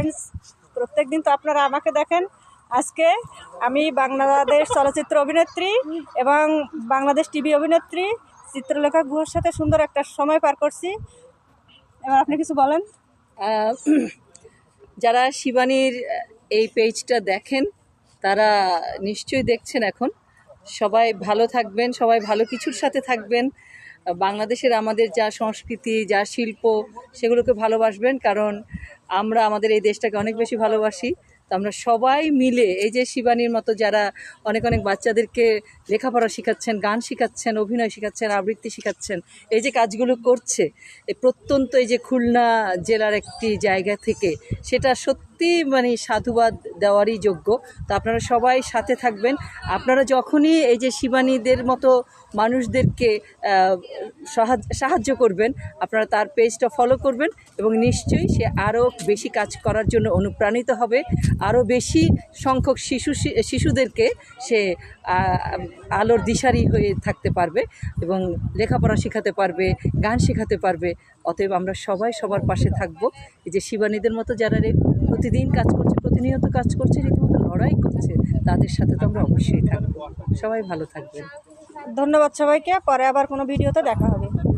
Friends প্রত্যেক দিন তো আপনারা আমাকে দেখেন। আজকে আমি বাংলাদেশ চলচ্চিত্র অভিনেত্রী এবং বাংলাদেশ টিভি অভিনেত্রী চিত্রলেখা গুহর সাথে সুন্দর একটা সময় পার করছি। এবার আপনি কিছু বলেন। যারা শিবানীর এই পেজটা দেখেন, তারা নিশ্চয়ই দেখছেন এখন। সবাই ভালো থাকবেন, সবাই ভালো কিছুর সাথে থাকবেন। বাংলাদেশের আমাদের যা সংস্কৃতি, যা শিল্প, সেগুলোকে ভালোবাসবেন, কারণ আমরা আমাদের এই দেশটাকে অনেক বেশি ভালোবাসি। তো আমরা সবাই মিলে, এই যে শিবানীর মতো যারা অনেক অনেক বাচ্চাদেরকে লেখাপড়া শেখাচ্ছেন, গান শেখাচ্ছেন, অভিনয় শেখাচ্ছেন, আবৃত্তি শেখাচ্ছেন, এই যে কাজগুলো করছে এই প্রত্যন্ত এই যে খুলনা জেলার একটি জায়গা থেকে, সেটা সত্যি মানে সাধুবাদ দেওয়ারই যোগ্য। তো আপনারা সবাই সাথে থাকবেন। আপনারা যখনই এই যে শিবানীদের মতো মানুষদেরকে সাহায্য করবেন, আপনারা তার পেজটা ফলো করবেন এবং নিশ্চয়ই সে আরও বেশি কাজ করার জন্য অনুপ্রাণিত হবে। আরও বেশি সংখ্যক শিশু, শিশুদেরকে সে আলোর দিশারি হয়ে থাকতে পারবে এবং লেখাপড়া শেখাতে পারবে, গান শেখাতে পারবে। অতএব আমরা সবাই সবার পাশে থাকব। এই যে শিবানীদের মতো যারা প্রতিদিন কাজ করছে, প্রতিনিয়ত কাজ করছে, রীতিমতো লড়াই করছে, তাদের সাথে তো আমরা অবশ্যই থাকব। সবাই ভালো থাকবেন। ধন্যবাদ সবাইকে। পরে আবার কোনো ভিডিওতে দেখা হবে।